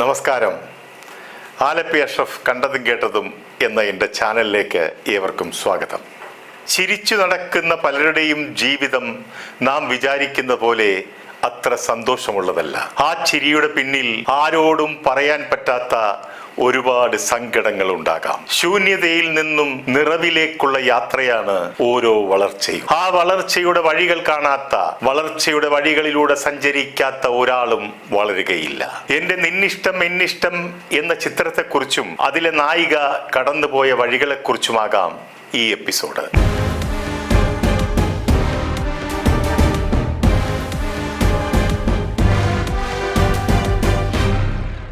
നമസ്കാരം. ആലപ്പി അഷ്റഫ് കണ്ടതും കേട്ടതും എന്ന എന്റെ ചാനലിലേക്ക് ഏവർക്കും സ്വാഗതം. ചിരിച്ചു നടക്കുന്ന പലരുടെയും ജീവിതം നാം വിചാരിക്കുന്ന പോലെ അത്ര സന്തോഷമുള്ളതല്ല. ആ ചിരിയുടെ പിന്നിൽ ആരോടും പറയാൻ പറ്റാത്ത ഒരുപാട് സങ്കടങ്ങൾ ഉണ്ടാകാം ശൂന്യതയിൽ നിന്നും നിറവിലേക്കുള്ള യാത്രയാണ് ഓരോ വളർച്ചയും. ആ വളർച്ചയുടെ വഴികൾ കാണാത്ത വളർച്ചയുടെ വഴികളിലൂടെ സഞ്ചരിക്കാത്ത ഒരാളും വളരുകയില്ല. എന്റെ നിന്നിഷ്ടം എന്നിഷ്ടം എന്ന ചിത്രത്തെക്കുറിച്ചും അതിലെ നായിക കടന്നുപോയ വഴികളെക്കുറിച്ചുമാകാം ഈ എപ്പിസോഡ്.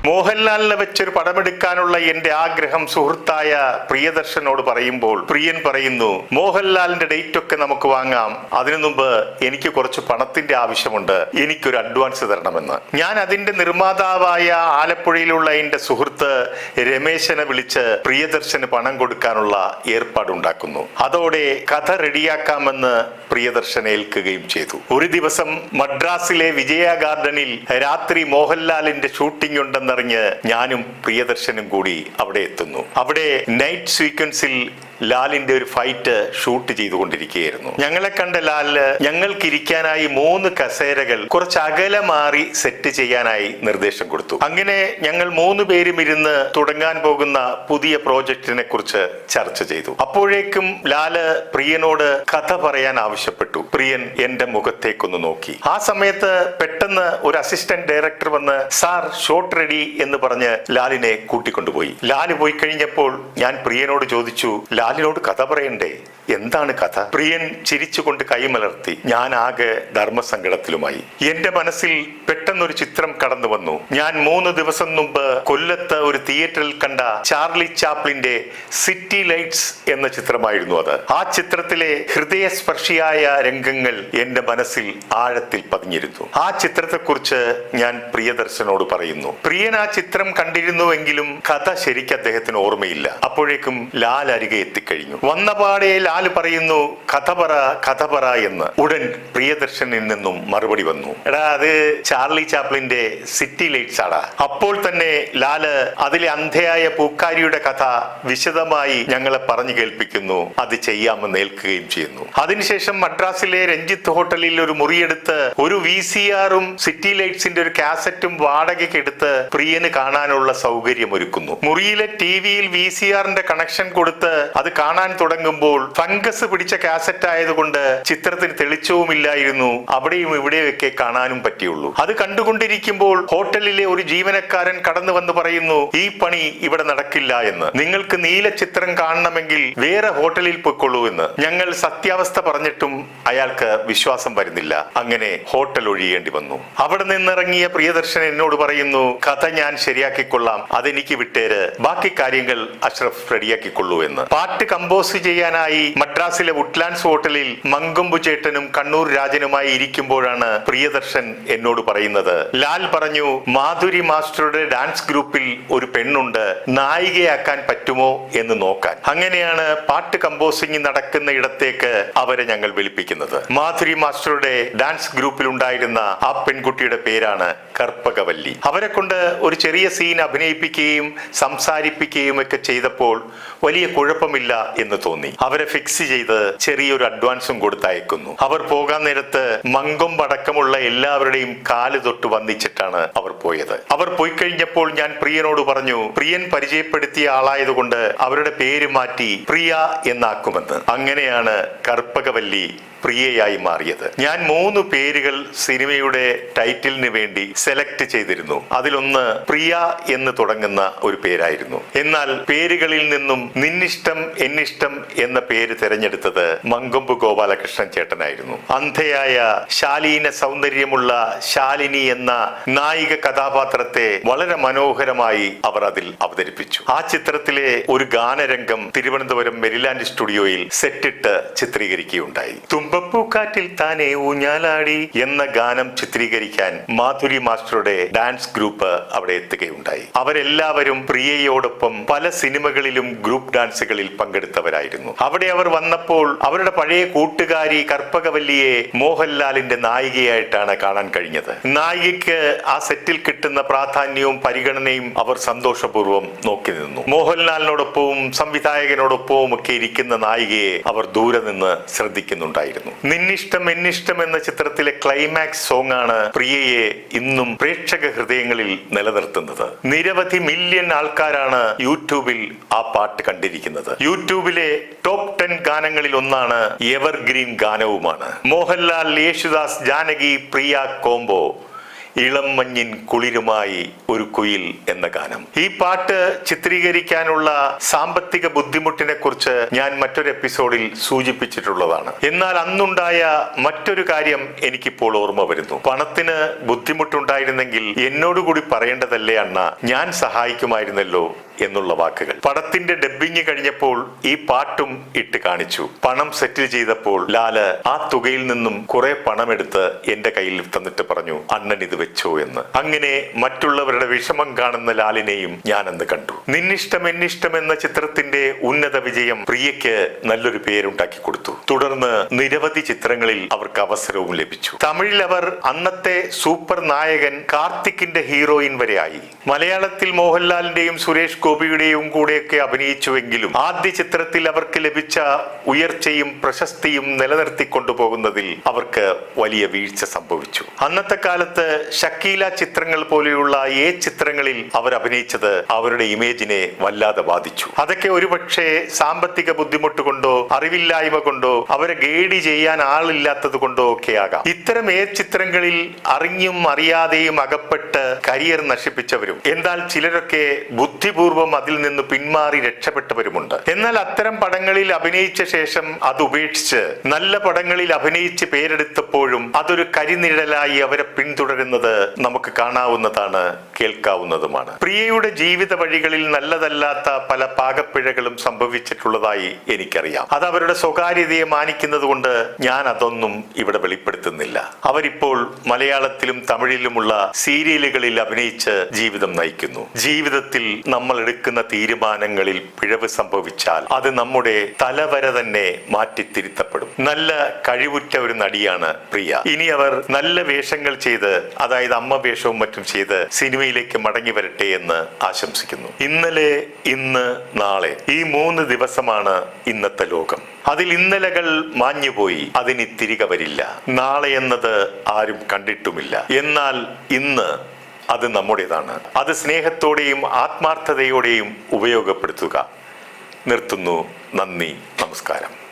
മോഹൻലാലിനെ വെച്ചൊരു പടമെടുക്കാനുള്ള എന്റെ ആഗ്രഹം സുഹൃത്തായ പ്രിയദർശനോട് പറയുമ്പോൾ പ്രിയൻ പറയുന്നു മോഹൻലാലിന്റെ ഡേറ്റ് ഒക്കെ നമുക്ക് വാങ്ങാം. അതിനു മുമ്പ് എനിക്ക് കുറച്ച് പണത്തിന്റെ ആവശ്യമുണ്ട്. എനിക്കൊരു അഡ്വാൻസ് തരണമെന്ന്. ഞാൻ അതിന്റെ നിർമ്മാതാവായ ആലപ്പുഴയിലുള്ള എന്റെ സുഹൃത്ത് രമേശനെ വിളിച്ച് പ്രിയദർശന് പണം കൊടുക്കാനുള്ള ഏർപ്പാടുണ്ടാക്കുന്നു. അതോടെ കഥ റെഡിയാക്കാമെന്ന് പ്രിയദർശൻ ഏൽക്കുകയും ചെയ്തു. ഒരു ദിവസം മദ്രാസിലെ വിജയ ഗാർഡനിൽ രാത്രി മോഹൻലാലിന്റെ ഷൂട്ടിംഗ് ഉണ്ടെന്നറിഞ്ഞ് ഞാനും പ്രിയദർശനും കൂടി അവിടെ എത്തുന്നു. അവിടെ നൈറ്റ് സീക്വൻസിൽ ലാലിന്റെ ഒരു ഫൈറ്റ് ഷൂട്ട് ചെയ്തുകൊണ്ടിരിക്കുകയായിരുന്നു. ഞങ്ങളെ കണ്ട ലാലിന് ഞങ്ങൾക്ക് ഇരിക്കാനായി മൂന്ന് കസേരകൾ കുറച്ച് അകലെ മാറി സെറ്റ് ചെയ്യാനായി നിർദ്ദേശം കൊടുത്തു. അങ്ങനെ ഞങ്ങൾ മൂന്ന് പേരും ഇരുന്ന് തുടങ്ങാൻ പോകുന്ന പുതിയ പ്രോജക്റ്റിനെ കുറിച്ച് ചർച്ച ചെയ്തു. അപ്പോഴേക്കും ലാൽ പ്രിയനോട് കഥ പറയാൻ ആവശ്യപ്പെട്ടു. പ്രിയൻ എന്റെ മുഖത്തേക്കൊന്ന് നോക്കി. ആ സമയത്ത് പെട്ടെന്ന് ഒരു അസിസ്റ്റന്റ് ഡയറക്ടർ വന്ന് സാർ ഷോട്ട് റെഡി എന്ന് പറഞ്ഞ് ലാലിനെ കൂട്ടിക്കൊണ്ടുപോയി. ലാൽ പോയി കഴിഞ്ഞപ്പോൾ ഞാൻ പ്രിയനോട് ചോദിച്ചു ലാലിനോട് കഥ പറയണ്ടേ? എന്താണ് കഥ? പ്രിയൻ ചിരിച്ചുകൊണ്ട് കൈമലർത്തി ഞാൻ ആകെ ധർമ്മസങ്കടത്തിലുമായി. എന്റെ മനസ്സിൽ പെട്ടെന്നൊരു ചിത്രം കടന്നു വന്നു. ഞാൻ മൂന്ന് ദിവസം മുമ്പ് കൊല്ലത്ത് ഒരു തിയേറ്ററിൽ കണ്ട ചാർലി ചാപ്ലിന്റെ സിറ്റി ലൈറ്റ്സ് എന്ന ചിത്രമായിരുന്നു അത്. ആ ചിത്രത്തിലെ ഹൃദയസ്പർശിയായ രംഗങ്ങൾ എന്റെ മനസ്സിൽ ആഴത്തിൽ പതിഞ്ഞിരുന്നു. ആ ചിത്രത്തെക്കുറിച്ച് ഞാൻ പ്രിയദർശനോട് പറയുന്നു. പ്രിയൻ ആ ചിത്രം കണ്ടിരുന്നുവെങ്കിലും കഥ ശരിക്ക് അദ്ദേഹത്തിന് ഓർമ്മയില്ല. അപ്പോഴേക്കും ലാൽ അരികെ എത്തിക്കഴിഞ്ഞു. വന്നപാടെ ലാൽ പറയുന്നു കഥ പറ കഥ പറ എന്ന്. ഉടൻ പ്രിയദർശനിൽ നിന്നും മറുപടി വന്നു. എടാ അത് ചാർലി ചാപ്ലിന്റെ സിറ്റി ലൈറ്റ്സ് ആടാ. അപ്പോൾ തന്നെ ലാൽ അതിലെ അന്ധയായ പൂക്കാരിയുടെ കഥ വിശദമായി ഞങ്ങളെ പറഞ്ഞു കേൾപ്പിക്കുന്നു. അത് ചെയ്യാമെന്ന് ഏൽക്കുകയും ചെയ്യുന്നു. അതിനുശേഷം മദ്രാസിലെ രഞ്ജിത്ത് ഹോട്ടലിൽ ഒരു മുറിയെടുത്ത് ഒരു വി സി ആറും സിറ്റി ലൈറ്റ്സിന്റെ ഒരു കാസറ്റും വാടകയ്ക്ക് എടുത്ത് പ്രിയന് കാണാനുള്ള സൗകര്യം ഒരുക്കുന്നു മുറിയിലെ ടി വിയിൽ വി സി ആറിന്റെ കണക്ഷൻ കൊടുത്ത് അത് കാണാൻ തുടങ്ങുമ്പോൾ ഫംഗസ് പിടിച്ച കാസറ്റ് ആയതുകൊണ്ട് ചിത്രത്തിന് തെളിച്ചവുമില്ലായിരുന്നു. അവിടെയും ഇവിടെയൊക്കെ കാണാനും പറ്റിയുള്ളൂ. അത് കണ്ടുകൊണ്ടിരിക്കുമ്പോൾ ഹോട്ടലിലെ ഒരു ജീവനക്കാരൻ കടന്നു വന്ന് പറയുന്നു ഈ പണി ഇവിടെ നടക്കില്ല എന്ന്. നിങ്ങൾക്ക് നീല ചിത്രം കാണണമെങ്കിൽ വേറെ ഹോട്ടലിൽ പൊയ്ക്കൊള്ളൂ എന്ന്. ഞങ്ങൾ സത്യാവസ്ഥ പറഞ്ഞിട്ടും അയാൾക്ക് വിശ്വാസം വരുന്നില്ല. അങ്ങനെ ഹോട്ടൽ ഒഴിയേണ്ടി വന്നു. അവിടെ നിന്നിറങ്ങിയ പ്രിയദർശൻ എന്നോട് പറയുന്നു കഥ ഞാൻ ശരിയാക്കിക്കൊള്ളാം. അതെനിക്ക് വിട്ടേര്. ബാക്കി കാര്യങ്ങൾ അഷ്റഫ് റെഡിയാക്കിക്കൊള്ളൂ എന്ന്. പാട്ട് കമ്പോസ് ചെയ്യാനായി മദ്രാസിലെ വുഡ്ലാൻഡ്സ് ഹോട്ടലിൽ മങ്കൊമ്പു ചേട്ടനും കണ്ണൂർ രാജനുമായി ഇരിക്കുമ്പോഴാണ് പ്രിയദർശൻ എന്നോട് പറയുന്നത്. ലാൽ പറഞ്ഞു മാധുരി മാസ്റ്ററുടെ ഡാൻസ് ഗ്രൂപ്പിൽ ഒരു പെണ്ണുണ്ട്. നായികയാക്കാൻ പറ്റുമോ എന്ന് നോക്കാൻ. അങ്ങനെയാണ് പാട്ട് കമ്പോസിംഗ് നടക്കുന്ന ഇടത്തേക്ക് അവരെ ഞങ്ങൾ വിളിപ്പിക്കുന്നത്. മാധുരി മാസ്റ്ററുടെ ഡാൻസ് ഗ്രൂപ്പിൽ ഉണ്ടായിരുന്ന ആ പെൺകുട്ടിയുടെ പേരാണ് കർപ്പകവല്ലി. അവരെ കൊണ്ട് ഒരു ചെറിയ സീൻ അഭിനയിപ്പിക്കുകയും സംസാരിപ്പിക്കുകയും ഒക്കെ ചെയ്തപ്പോൾ വലിയ കുഴപ്പമില്ല എന്ന് തോന്നി. അവരെ ഫിക്സ് ചെയ്ത് ചെറിയൊരു അഡ്വാൻസും കൊടുത്തയക്കുന്നു. അവർ പോകാൻ നേരത്ത് മങ്കൊമ്പടക്കമുള്ള എല്ലാവരുടെയും കാൽ തൊട്ട് വന്നിച്ചിട്ടാണ് അവർ പോയത്. അവർ പോയി കഴിഞ്ഞപ്പോൾ ഞാൻ പ്രിയനോട് പറഞ്ഞു പ്രിയൻ പരിചയപ്പെടുത്തിയ ആളായതുകൊണ്ട് അവരുടെ പേര് മാറ്റി പ്രിയ എന്നാക്കുമെന്ന്. അങ്ങനെയാണ് കർപ്പകവല്ലി പ്രിയയായി മാറിയത്. ഞാൻ മൂന്ന് പേരുകൾ സിനിമയുടെ ടൈറ്റിലിന് വേണ്ടി സെലക്ട് ചെയ്തിരുന്നു. അതിലൊന്ന് പ്രിയ എന്ന് തുടങ്ങുന്ന ഒരു പേരായിരുന്നു. എന്നാൽ പേരുകളിൽ നിന്നും നിന്നിഷ്ടം എന്നിഷ്ടം എന്ന പേര് തിരഞ്ഞെടുത്തത് മങ്കൊമ്പ് ഗോപാലകൃഷ്ണൻ ചേട്ടനായിരുന്നു. അന്ധയായ ശാലീന സൗന്ദര്യമുള്ള ശാലിനി എന്ന നായിക കഥാപാത്രത്തെ വളരെ മനോഹരമായി അവർ അതിൽ അവതരിപ്പിച്ചു. ആ ചിത്രത്തിലെ ഒരു ഗാനരംഗം തിരുവനന്തപുരം മെരിലാൻഡ് സ്റ്റുഡിയോയിൽ സെറ്റിട്ട് ചിത്രീകരിക്കുകയുണ്ടായി. തുമ്പ തുമ്പപ്പൂക്കാറ്റിൽ താനെ ഊഞ്ഞാലാടി എന്ന ഗാനം ചിത്രീകരിക്കാൻ മാധുരി മാസ്റ്ററുടെ ഡാൻസ് ഗ്രൂപ്പ് അവിടെ എത്തുകയുണ്ടായി. അവരെല്ലാവരും പ്രിയയോടൊപ്പം പല സിനിമകളിലും ഗ്രൂപ്പ് ഡാൻസുകളിൽ പങ്കെടുത്തവരായിരുന്നു. അവിടെ അവർ വന്നപ്പോൾ അവരുടെ പഴയ കൂട്ടുകാരി കർപ്പകവല്ലിയെ മോഹൻലാലിന്റെ നായികയായിട്ടാണ് കാണാൻ കഴിഞ്ഞത്. നായികയ്ക്ക് ആ സെറ്റിൽ കിട്ടുന്ന പ്രാധാന്യവും പരിഗണനയും അവർ സന്തോഷപൂർവം നോക്കി നിന്നു. മോഹൻലാലിനോടൊപ്പവും സംവിധായകനോടൊപ്പവും ഒക്കെ ഇരിക്കുന്ന നായികയെ അവർ ദൂരെ നിന്ന് ശ്രദ്ധിക്കുന്നുണ്ടായിരുന്നു. നിന്നിഷ്ടം എന്നിഷ്ടം എന്ന ചിത്രത്തിലെ ക്ലൈമാക്സ് സോങ് ആണ് പ്രിയയെ ഇന്നും പ്രേക്ഷക ഹൃദയങ്ങളിൽ നിലനിർത്തുന്നത്. നിരവധി മില്യൺ ആൾക്കാരാണ് യൂട്യൂബിൽ ആ പാട്ട് കണ്ടിരിക്കുന്നത്. യൂട്യൂബിലെ ടോപ്പ് ടെൻ ഗാനങ്ങളിൽ ഒന്നാണ് എവർഗ്രീൻ ഗാനവുമാണ്. മോഹൻലാൽ യേശുദാസ് ജാനകി പ്രിയ കോംബോ ഇളം മഞ്ഞിൻ കുളിരുമായി ഒരു കുയിൽ എന്ന ഗാനം. ഈ പാട്ട് ചിത്രീകരിക്കാനുള്ള സാമ്പത്തിക ബുദ്ധിമുട്ടിനെ കുറിച്ച് ഞാൻ മറ്റൊരു എപ്പിസോഡിൽ സൂചിപ്പിച്ചിട്ടുള്ളതാണ്. എന്നാൽ അന്നുണ്ടായ മറ്റൊരു കാര്യം എനിക്കിപ്പോൾ ഓർമ്മ വരുന്നു. പണത്തിന് ബുദ്ധിമുട്ടുണ്ടായിരുന്നെങ്കിൽ എന്നോടുകൂടി പറയേണ്ടതല്ലേ അണ്ണ? ഞാൻ സഹായിക്കുമായിരുന്നല്ലോ എന്നുള്ള വാക്കുകൾ. പടത്തിന്റെ ഡബ്ബിങ് കഴിഞ്ഞപ്പോൾ ഈ പാട്ടും ഇട്ട് കാണിച്ചു. പണം സെറ്റിൽ ചെയ്തപ്പോൾ ലാൽ ആ തുകയിൽ നിന്നും കുറെ പണമെടുത്ത് എന്റെ കയ്യിൽ തന്നിട്ട് പറഞ്ഞു അണ്ണൻ ഇത് വെച്ചോ എന്ന്. അങ്ങനെ മറ്റുള്ളവരുടെ വിഷമം കാണുന്ന ലാലിനെയും ഞാൻ അന്ന് കണ്ടു. നിന്നിഷ്ടം എന്നിഷ്ടം എന്ന ചിത്രത്തിന്റെ ഉന്നത വിജയം പ്രിയയ്ക്ക് നല്ലൊരു പേരുണ്ടാക്കി കൊടുത്തു. തുടർന്ന് നിരവധി ചിത്രങ്ങളിൽ അവർക്ക് അവസരവും ലഭിച്ചു. തമിഴിൽ അവർ അന്നത്തെ സൂപ്പർ നായകൻ കാർത്തിക്കിന്റെ ഹീറോയിൻ വരെയായി മലയാളത്തിൽ മോഹൻലാലിന്റെയും സുരേഷ് ഗോപിയുടെയും കൂടെയൊക്കെ അഭിനയിച്ചുവെങ്കിലും ആദ്യ ചിത്രത്തിൽ അവർക്ക് ലഭിച്ച ഉയർച്ചയും പ്രശസ്തിയും നിലനിർത്തിക്കൊണ്ടുപോകുന്നതിൽ അവർക്ക് വലിയ വീഴ്ച സംഭവിച്ചു. അന്നത്തെ കാലത്ത് ഷക്കീല ചിത്രങ്ങൾ പോലെയുള്ള ഏ ചിത്രങ്ങളിൽ അവർ അഭിനയിച്ചത് അവരുടെ ഇമേജിനെ വല്ലാതെ ബാധിച്ചു. അതൊക്കെ ഒരുപക്ഷെ സാമ്പത്തിക ബുദ്ധിമുട്ട് കൊണ്ടോ അറിവില്ലായ്മ കൊണ്ടോ അവരെ ഗൈഡ് ചെയ്യാൻ ആളില്ലാത്തത് കൊണ്ടോ ഒക്കെ ആകാം. ഇത്തരം ഏ ചിത്രങ്ങളിൽ അറിഞ്ഞും അറിയാതെയും അകപ്പെട്ട് കരിയർ നശിപ്പിച്ചവരും എന്നാൽ ചിലരൊക്കെ ബുദ്ധിപൂർവം അതിൽ നിന്ന് പിന്മാറി രക്ഷപ്പെട്ടവരുമുണ്ട്. എന്നാൽ അത്തരം പടങ്ങളിൽ അഭിനയിച്ച ശേഷം അത് ഉപേക്ഷിച്ച് നല്ല പടങ്ങളിൽ അഭിനയിച്ച് പേരെടുത്തപ്പോഴും അതൊരു കരിനിഴലായി അവരെ പിന്തുടരുന്നത് നമുക്ക് കാണാവുന്നതാണ് കേൾക്കാവുന്നതുമാണ്. പ്രിയയുടെ ജീവിത വഴികളിൽ നല്ലതല്ലാത്ത പല പാകപ്പിഴകളും സംഭവിച്ചിട്ടുള്ളതായി എനിക്കറിയാം. അത് അവരുടെ സ്വകാര്യതയെ മാനിക്കുന്നത് കൊണ്ട് ഞാൻ അതൊന്നും ഇവിടെ വെളിപ്പെടുത്തുന്നില്ല. അവരിപ്പോൾ മലയാളത്തിലും തമിഴിലുമുള്ള സീരിയലുകളിൽ അഭിനയിച്ച് ജീവിതം നയിക്കുന്നു. ജീവിതത്തിൽ നമ്മൾ എടുക്കുന്ന തീരുമാനങ്ങളിൽ പിഴവ് സംഭവിച്ചാൽ അത് നമ്മുടെ തലവര തന്നെ മാറ്റിത്തിരുത്തപ്പെടും. നല്ല കഴിവുറ്റ ഒരു നടിയാണ് പ്രിയ. ഇനി അവർ നല്ല വേഷങ്ങൾ ചെയ്ത് അതായത് അമ്മ വേഷവും മറ്റും ചെയ്ത് സിനിമയിലേക്ക് മടങ്ങി വരട്ടെ എന്ന് ആശംസിക്കുന്നു. ഇന്നലെ ഇന്ന് നാളെ. ഈ മൂന്ന് ദിവസമാണ് ഇന്നത്തെ ലോകം. അതിൽ ഇന്നലകൾ മാഞ്ഞുപോയി അതിനി തിരികെ വരില്ല. നാളെ എന്നത് ആരും കണ്ടിട്ടുമില്ല. എന്നാൽ ഇന്ന് അത് നമ്മുടേതാണ്. അത് സ്നേഹത്തോടെയും ആത്മാർത്ഥതയോടെയും ഉപയോഗപ്പെടുത്തുക. നിർത്തുന്നു. നന്ദി. നമസ്കാരം.